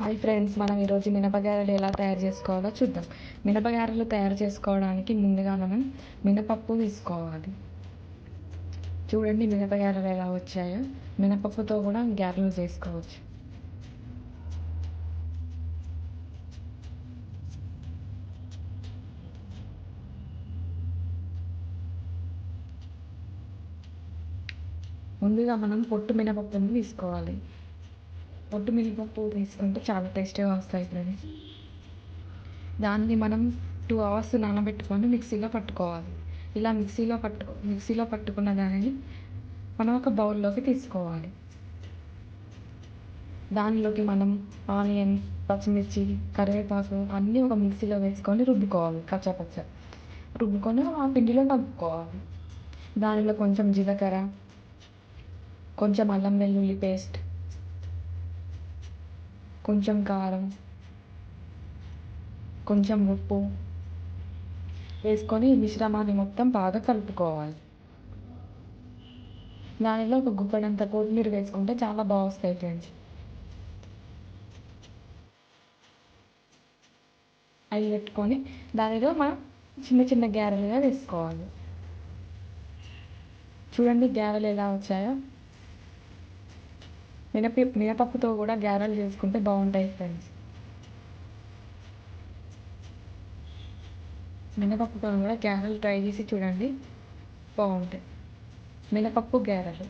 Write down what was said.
Hi friends మనం ఈరోజు మినపగారెలు ఎలా తయారు చేసుకోవాలో చూద్దాం. మినపగారెలు తయారు చేసుకోవడానికి ముందుగా మనం మినపప్పు తీసుకోవాలి. చూడండి మినపగారెలు ఎలా వచ్చాయో. మినపప్పుతో కూడా గారెలు చేసుకోవచ్చు. ముందుగా మనం పొట్టు మినపప్పుని తీసుకోవాలి. పొట్టు మిల్లిపప్పు తీసుకుంటే చాలా టేస్టీగా వస్తాయి ఫ్రెండ్స్ దాన్ని మనం టూ అవర్స్ నానబెట్టుకొని మిక్సీలో పట్టుకోవాలి. ఇలా మిక్సీలో పట్టు మిక్సీలో పట్టుకున్న దానిని మనం ఒక బౌల్లోకి తీసుకోవాలి. దానిలోకి మనం ఆనియన్ పచ్చిమిర్చి కరివేపాకు అన్నీ ఒక మిక్సీలో వేసుకొని రుబ్బుకోవాలి కచ్చాపచ్చ రుబ్బుకొని ఆ పిండిలో కలుపుకోవాలి. దానిలో కొంచెం జీలకర్ర కొంచెం అల్లం వెల్లుల్లి పేస్ట్ కొంచెం కారం కొంచెం ఉప్పు వేసుకొని మిశ్రమాన్ని మొత్తం బాగా కలుపుకోవాలి దానిలో ఒక గుప్పెడంత కొత్తిమీర వేసుకుంటే చాలా బాగా వస్తాయి ఫ్రెండ్స్ అవి పెట్టుకొని దానిలో మనం చిన్న చిన్న గ్యారెలుగా వేసుకోవాలి చూడండి గ్యారెలు ఎలా వచ్చాయో మినప మినపప్పుతో కూడా గారెలు చేసుకుంటే బాగుంటాయి ఫ్రెండ్స్ మినపప్పుతో కూడా గారెలు ట్రై చేసి చూడండి. బాగుంటాయి. మినపప్పు గారెలు.